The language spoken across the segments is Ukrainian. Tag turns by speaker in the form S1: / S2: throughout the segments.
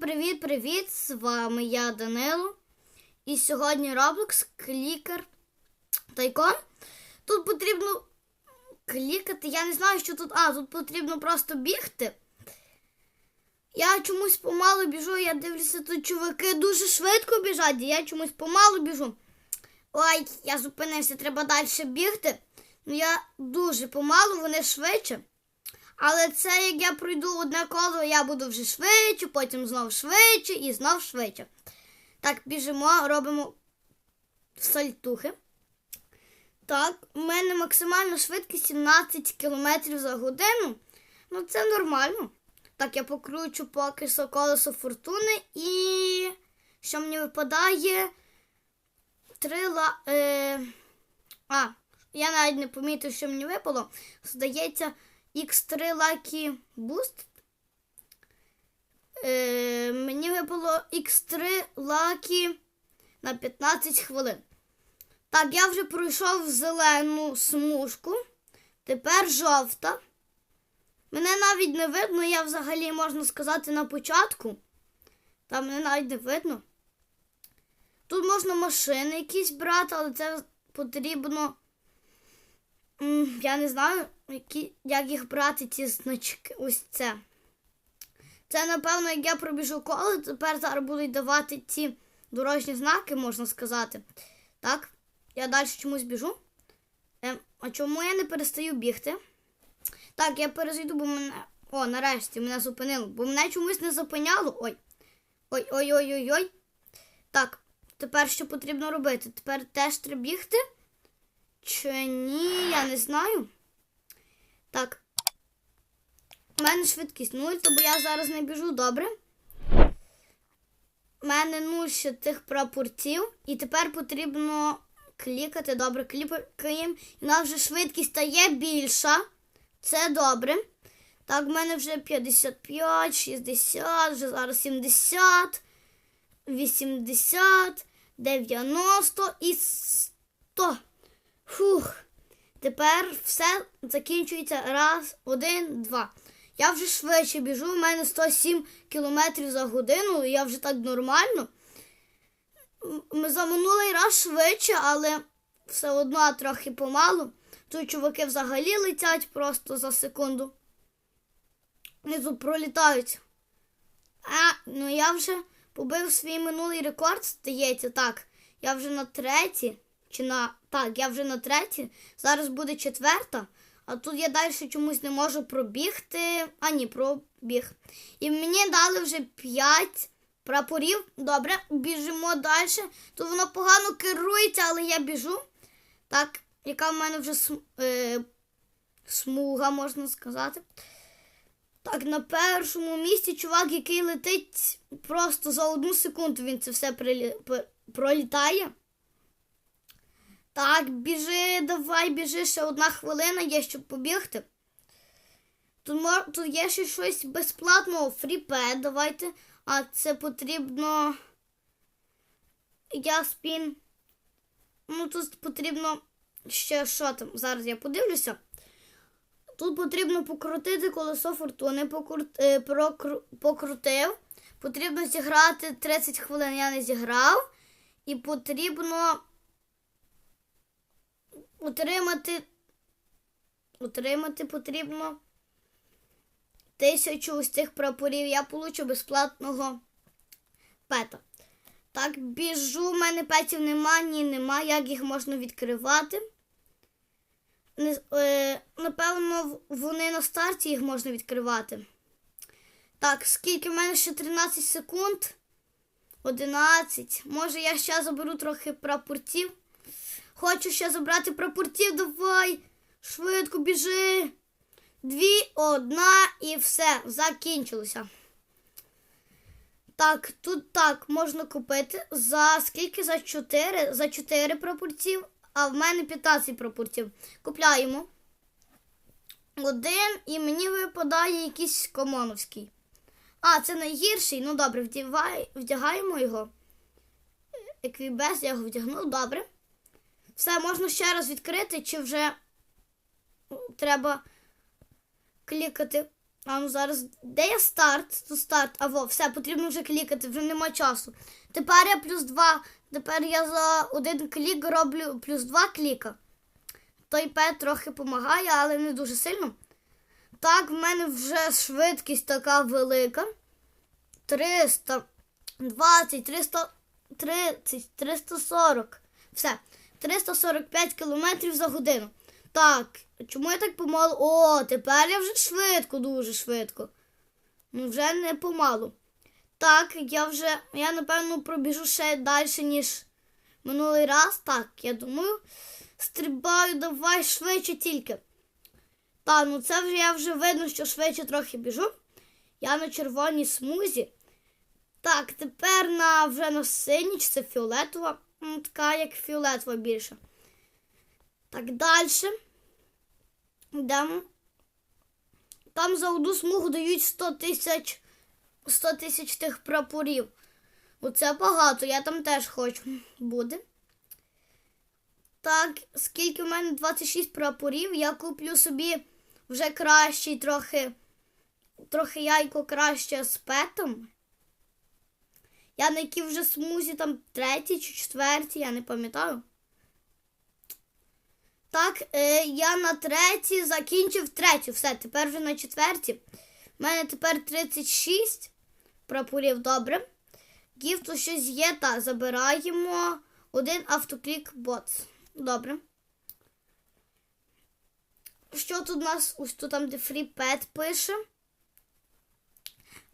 S1: привіт-привіт! З вами я Данило. І сьогодні Roblox клікер Тайкон. Тут потрібно клікати. Я не знаю, що тут. А, тут потрібно просто бігти. Я чомусь помалу біжу, я дивлюся, тут чуваки дуже швидко біжать, я чомусь помалу біжу. Ой, я зупинився, треба далі бігти. Ну я дуже помалу, вони швидше. Але це як я пройду одне коло, я буду вже швидше, потім знов швидше і знов швидше. Так, біжимо, робимо сальтухи. Так, у мене максимальна швидкість 17 км за годину. Ну, це нормально. Так, я покручу поки колесо фортуни і що мені випадає? Три ла. Е... А, я навіть не помітив, що мені випало. Здається, X3 Lucky Boost. Е, мені випало X3 Lucky на 15 хвилин. Так, я вже пройшов зелену смужку. Тепер жовта. Мене навіть не видно, я взагалі можна сказати на початку. Там мене навіть не видно. Тут можна машини якісь брати, але це потрібно. Я не знаю, які, як їх брати, ці значки. Ось це. Це, напевно, як я пробіжу коло, тепер зараз будуть давати ці дорожні знаки, можна сказати. Так, я далі чомусь біжу. Ем, а чому я не перестаю бігти? Так, я перезайду, бо мене. О, нарешті мене зупинило. Бо мене чомусь не зупиняло. Ой. Ой-ой-ой-ой-ой. Так, тепер що потрібно робити? Тепер теж треба бігти? Чи ні, я не знаю. Так. У мене швидкість 0, бо я зараз не біжу добре. У мене нуль ще тих прапорців. І тепер потрібно клікати. Добре, клікаємо. І нас вже швидкість стає більша. Це добре. Так, в мене вже 55, 60, вже зараз 70, 80, 90 і 100. Фух. Тепер все закінчується. Раз, один, два. Я вже швидше біжу, у мене 107 км за годину, я вже так нормально. Ми за минулий раз швидше, але все одно трохи помалу. Тут чуваки взагалі летять просто за секунду. Внизу пролітають. А, ну я вже побив свій минулий рекорд, здається, так. Я вже на третій. Чи на. Так, я вже на третій. Зараз буде четверта. А тут я далі чомусь не можу пробігти. А ні, пробіг. І мені дали вже 5 прапорів. Добре, біжимо далі. Тут воно погано керується, але я біжу. Так, яка в мене вже см... е... смуга, можна сказати. Так, на першому місці чувак, який летить просто за одну секунду, він це все прилі... пролітає. Так, біжи, давай, біжи, ще одна хвилина є, щоб побігти. Тут тут є ще щось безплатного, фріпед, давайте. А це потрібно. Я спін. Ну, тут потрібно ще що там. Зараз я подивлюся. Тут потрібно покрутити колесо фортуни, е, покрутив. Потрібно зіграти 30 хвилин, я не зіграв. І потрібно отримати. Отримати потрібно тисячу ось цих прапорів. Я получу безплатного пета. Так, біжу, в мене петів нема, ні, нема. Як їх можна відкривати? Не, е, напевно, вони на старті їх можна відкривати. Так, скільки в мене ще 13 секунд? 11. Може, я ще заберу трохи прапорців. Хочу ще забрати прапорців, давай. Швидко біжи. Дві, одна і все, закінчилося. Так, тут так можна купити. За скільки? За 4? За 4 прапорців, а в мене 15 прапорців. Купляємо. Один і мені випадає якийсь комоновський. А, це найгірший. Ну добре, вдягай, вдягаємо його. Еквібес, я його вдягнув, добре. Все, можна ще раз відкрити, чи вже треба клікати А ну зараз. Де є старт? Тут старт. Аво, все, потрібно вже клікати, вже нема часу. Тепер я плюс два. Тепер я за один клік роблю плюс два кліка. Той пет трохи допомагає, але не дуже сильно. Так, в мене вже швидкість така велика. 320, 330, 340. Все. 345 кілометрів за годину. Так, чому я так помалу? О, тепер я вже швидко, дуже швидко. Ну, вже не помалу. Так, я вже, я напевно пробіжу ще далі, ніж минулий раз. Так, я думаю, стрибаю, давай швидше тільки. Та, ну це вже я вже видно, що швидше трохи біжу. Я на червоній смузі. Так, тепер на вже на синій, це фіолетова. Така, як фіолетова більше. Так, далі. Йдемо. Там за одну смугу дають 100 тисяч 100 тисяч тих прапорів. Оце багато, я там теж хочу буде. Так, скільки в мене 26 прапорів, я куплю собі вже кращий трохи, трохи яйко краще з петом. Я на якій вже смузі там третій чи четвертій, я не пам'ятаю. Так, е, я на третій закінчив третю. Все, тепер вже на четвертій. У мене тепер 36 прапорів, добре. Гіфту щось є, та забираємо один автоклік бот. Добре. Що тут у нас? Ось тут там, де Pet пише.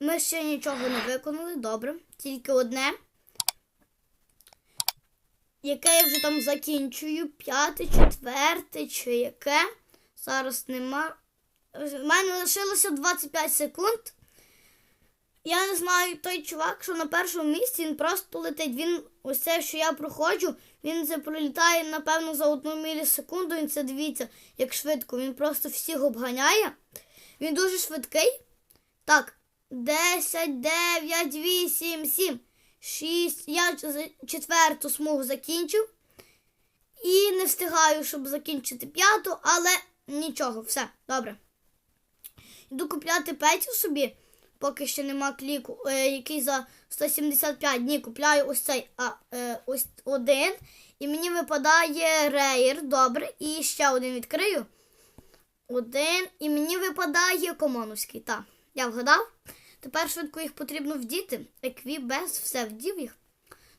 S1: Ми ще нічого не виконали, добре. Тільки одне. Яке я вже там закінчую. П'яте, четверте чи яке. Зараз нема. У мене лишилося 25 секунд. Я не знаю той чувак, що на першому місці він просто летить. Він ось це, що я проходжу, він це пролітає, напевно, за одну мілісекунду. Він це дивіться, як швидко. Він просто всіх обганяє. Він дуже швидкий. Так, 10, 9, 8, 7, 6. Я четверту смугу закінчив. І не встигаю, щоб закінчити п'яту, але нічого, все, добре. Йду купляти петів собі, поки ще нема кліку, е, який за 175 днів купляю ось цей а, е, ось один. І мені випадає рейер, добре. І ще один відкрию. Один. І мені випадає комоновський. Так, я вгадав. Тепер швидко їх потрібно вдіти. Екві без, все вдів їх.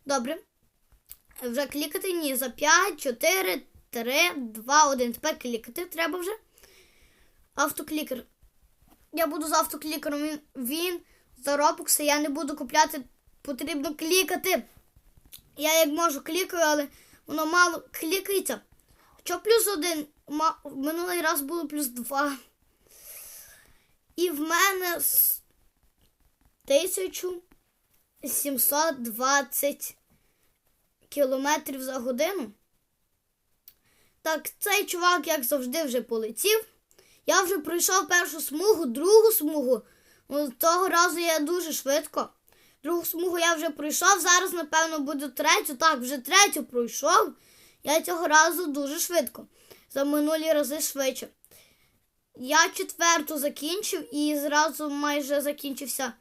S1: Добре. Вже клікати ні. За 5, 4, 3, 2, 1. Тепер клікати треба вже. Автоклікер. Я буду з автоклікером. Він, він за робокси. Я не буду купляти. Потрібно клікати. Я як можу клікаю, але воно мало клікається. Що плюс один? Минулий раз було плюс два. І в мене 1720 кілометрів за годину. Так, цей чувак, як завжди, вже полетів. Я вже пройшов першу смугу, другу смугу. Того разу я дуже швидко. Другу смугу я вже пройшов. Зараз, напевно, буду третю. Так, вже третю пройшов. Я цього разу дуже швидко. За минулі рази швидше. Я четверту закінчив і зразу майже закінчився.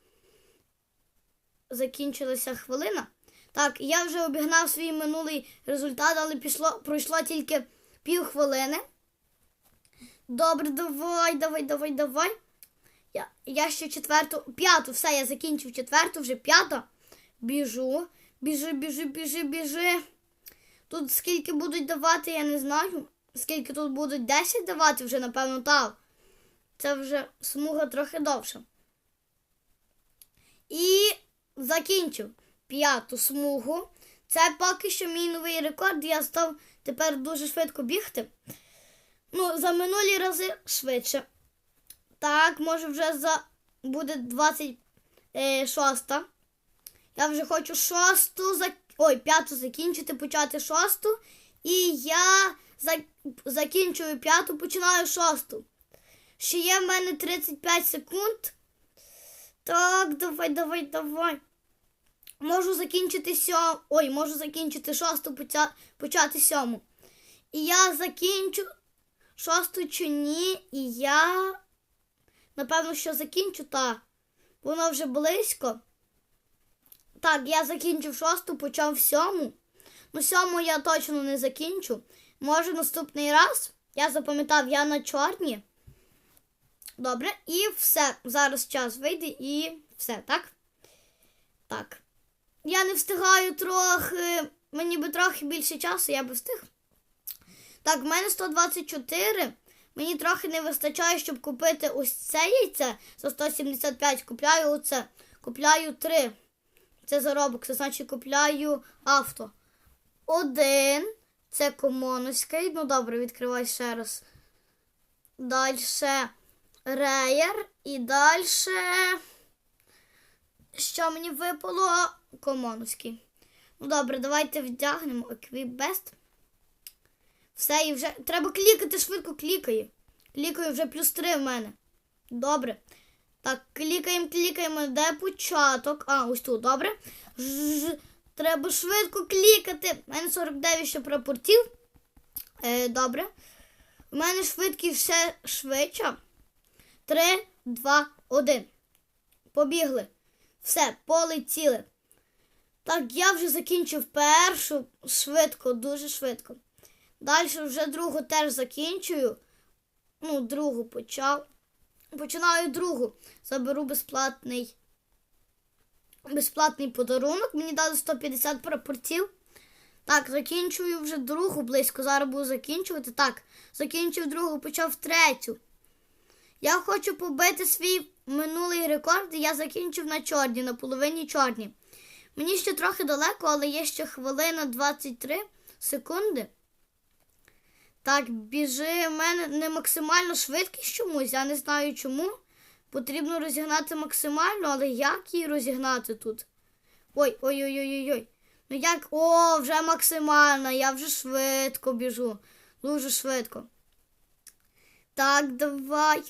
S1: Закінчилася хвилина. Так, я вже обігнав свій минулий результат, але пішло, пройшло тільки пів хвилини. Добре, давай, давай, давай, давай. Я, я ще четверту, п'яту, все, я закінчив четверту, вже п'ята. Біжу, біжи, біжи, біжи, біжи. Тут скільки будуть давати, я не знаю. Скільки тут будуть 10 давати, вже, напевно, так. Це вже смуга трохи довша. І закінчив п'яту смугу. Це поки що мій новий рекорд. Я став тепер дуже швидко бігти. Ну, за минулі рази швидше. Так, може вже за буде 26. Я вже хочу шосту. Ой, п'яту закінчити, почати шосту. І я за... закінчую п'яту, починаю шосту. Ще є в мене 35 секунд. Так, давай, давай, давай. Можу закінчити сьому. Ой, можу закінчити шосту, поча- почати сьому. І я закінчу шосту чи ні, і я напевно, що закінчу, та воно вже близько. Так, я закінчив шосту, почав сьому. Ну, сьому я точно не закінчу. Може, наступний раз. Я запам'ятав, я на чорні. Добре, і все. Зараз час вийде і все, так? Так. Я не встигаю трохи. Мені би трохи більше часу, я би встиг. Так, в мене 124. Мені трохи не вистачає, щоб купити ось це яйце за 175. Купляю оце. Купляю 3. Це заробок, це значить купляю авто. Один. Це комоновський. Ну добре, відкривай ще раз. Далі реєр. І далі. Що мені випало? Комоновський. Ну добре, давайте вдягнемо Equip Все, і вже. Треба клікати, швидко клікає. Клікаю вже плюс 3 в мене. Добре. Так, клікаємо, клікаємо. Де початок? А, ось тут, добре. Ж, треба швидко клікати. У мене 49 ще прапортів. Е, добре. У мене швидкість ще швидша. 3, 2, 1. Побігли. Все, полетіли. Так, я вже закінчив першу швидко, дуже швидко. Далі вже другу теж закінчую. Ну, другу почав. Починаю другу. Заберу безплатний. Безплатний подарунок. Мені дали 150 прапортів. Так, закінчую вже другу близько. Зараз буду закінчувати. Так, закінчив другу, почав третю. Я хочу побити свій минулий рекорд. Я закінчив на чорні, на половині чорні. Мені ще трохи далеко, але є ще хвилина 23 секунди. Так, біжи, в мене не максимальна швидкість чомусь, я не знаю чому. Потрібно розігнати максимально, але як її розігнати тут? Ой, ой-ой-ой-ой. Ну як? О, вже максимальна, я вже швидко біжу. Дуже швидко. Так, давай.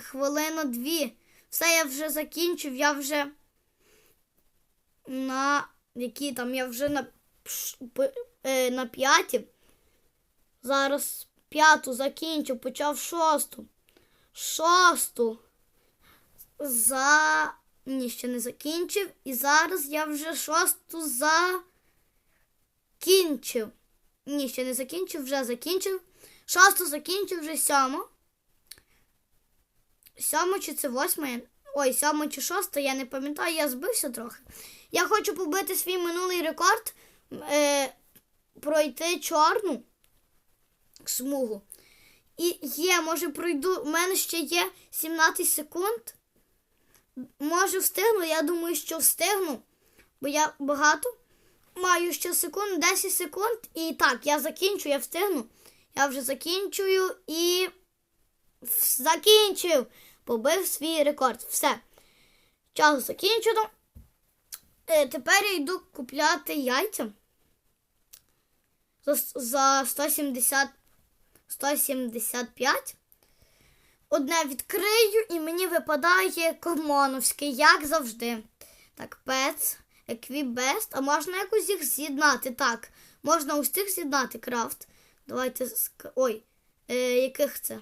S1: Хвилина дві. Все, я вже закінчив, я вже на які там, я вже на, е, на п'яті. Зараз п'яту закінчу, почав шосту. Шосту. За. Ні, ще не закінчив. І зараз я вже шосту закінчив. Ні, ще не закінчив, вже закінчив. Шосту закінчив, вже сьому. Сьому чи це восьме? Ой, сьому чи шосте, я не пам'ятаю, я збився трохи. Я хочу побити свій минулий рекорд, е, пройти чорну смугу. І є, може пройду. У мене ще є 17 секунд. Може встигну, я думаю, що встигну, бо я багато. Маю ще секунд, 10 секунд. І так, я закінчу, я встигну. Я вже закінчую і закінчив. Побив свій рекорд. Все. Час закінчено. Е, тепер я йду купляти яйця за, за 170, 175. Одне відкрию і мені випадає комоновське, як завжди. Так, Pets, Equibest. А можна якось їх з'єднати? Так, можна цих з'єднати крафт. Давайте. Ой, е, яких це?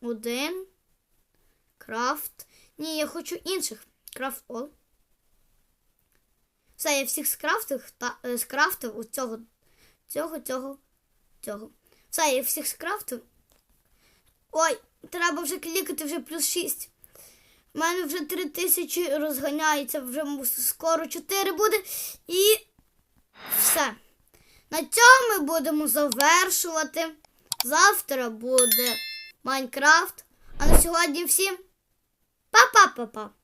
S1: Один. Крафт. Ні, я хочу інших. Крафт all. Все, я всіх скрафтив, та, е, скрафтив у цього, цього, цього, цього. Все, я всіх скрафтив. Ой, треба вже клікати, вже плюс 6. У мене вже 3 тисячі розганяється, вже скоро 4 буде. І все. На цьому ми будемо завершувати. Завтра буде Майнкрафт. А на сьогодні всім па-па-па-па.